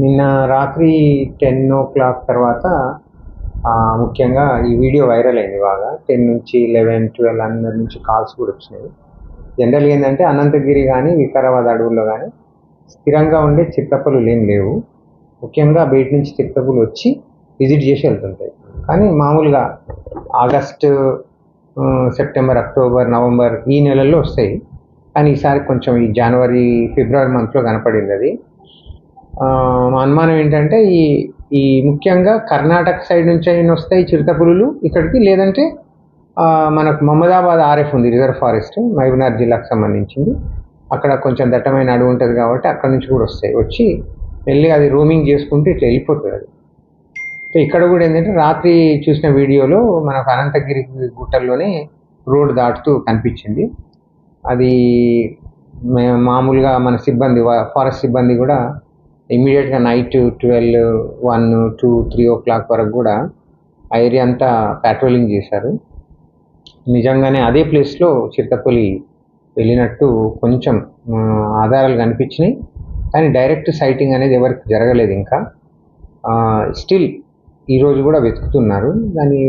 నిన్న రాత్రి టెన్ ఓ క్లాక్ తర్వాత ముఖ్యంగా ఈ వీడియో వైరల్ అయింది బాగా. టెన్ నుంచి లెవెన్ ట్వెల్వ్ అందరి నుంచి కాల్స్ కూడా వచ్చినాయి. జనరల్గా ఏంటంటే అనంతగిరి కానీ వికారాబాద్ అడవుల్లో కానీ స్థిరంగా ఉండే చిత్తపులు ఏం లేవు. ముఖ్యంగా బయట నుంచి చిత్తపులు వచ్చి విజిట్ చేసి వెళ్తుంటాయి. కానీ మామూలుగా ఆగస్టు సెప్టెంబర్ అక్టోబర్ నవంబర్ ఈ నెలల్లో వస్తాయి. కానీ ఈసారి కొంచెం ఈ జనవరి ఫిబ్రవరి మంత్లో కనపడింది అది. మా అనుమానం ఏంటంటే ఈ ఈ ముఖ్యంగా కర్ణాటక సైడ్ నుంచి అయిన వస్తాయి చిరుతపులులు ఇక్కడికి లేదంటే మనకు మహమ్మదాబాద్ ఆర్ఎఫ్ ఉంది రిజర్వ్ ఫారెస్ట్ మహబూబ్నగర్ జిల్లాకు సంబంధించింది. అక్కడ కొంచెం దట్టమైన అడవి ఉంటుంది కాబట్టి అక్కడ నుంచి కూడా వస్తాయి. వచ్చి వెళ్ళి అది రూమింగ్ చేసుకుంటూ ఇట్లా వెళ్ళిపోతుంది అది. సో ఇక్కడ కూడా ఏంటంటే రాత్రి చూసిన వీడియోలో మనకు అనంతగిరి గుట్టల్లోనే రోడ్ దాటుతూ కనిపించింది. అది మామూలుగా మన సిబ్బంది ఫారెస్ట్ సిబ్బంది కూడా ఇమీడియట్గా night twelve one two three o'clock వరకు కూడా ఆ ఏరియా అంతా ప్యాట్రోలింగ్ చేశారు. నిజంగానే అదే ప్లేస్లో చిరుతపులి వెళ్ళినట్టు కొంచెం ఆధారాలు కనిపించినాయి. కానీ డైరెక్ట్ సైటింగ్ అనేది ఎవరికి జరగలేదు ఇంకా. స్టిల్ ఈరోజు కూడా వెతుకుతున్నారు. దాని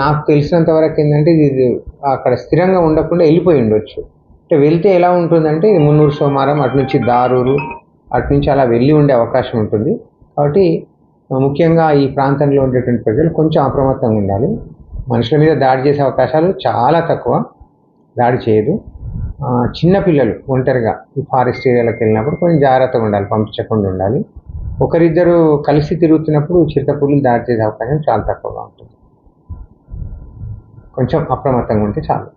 నాకు తెలిసినంత వరకు ఏంటంటే ఇది అక్కడ స్థిరంగా ఉండకుండా వెళ్ళిపోయి ఉండొచ్చు. అంటే వెళ్తే ఎలా ఉంటుందంటే మున్నూరు సోమారం అటు నుంచి దారూరు అటు నుంచి అలా వెళ్ళి ఉండే అవకాశం ఉంటుంది. కాబట్టి ముఖ్యంగా ఈ ప్రాంతంలో ఉండేటువంటి ప్రజలు కొంచెం అప్రమత్తంగా ఉండాలి. మనుషుల మీద దాడి చేసే అవకాశాలు చాలా తక్కువ. దాడి చేయదు. చిన్నపిల్లలు ఒంటరిగా ఈ ఫారెస్ట్ ఏరియాలోకి వెళ్ళినప్పుడు కొంచెం జాగ్రత్తగా ఉండాలి పంపించకుండా ఉండాలి. ఒకరిద్దరు కలిసి తిరుగుతున్నప్పుడు చిరుతపుల్లు దాడి చేసే అవకాశం చాలా తక్కువగా ఉంటుంది. కొంచెం అప్రమత్తంగా ఉంటే చాలు.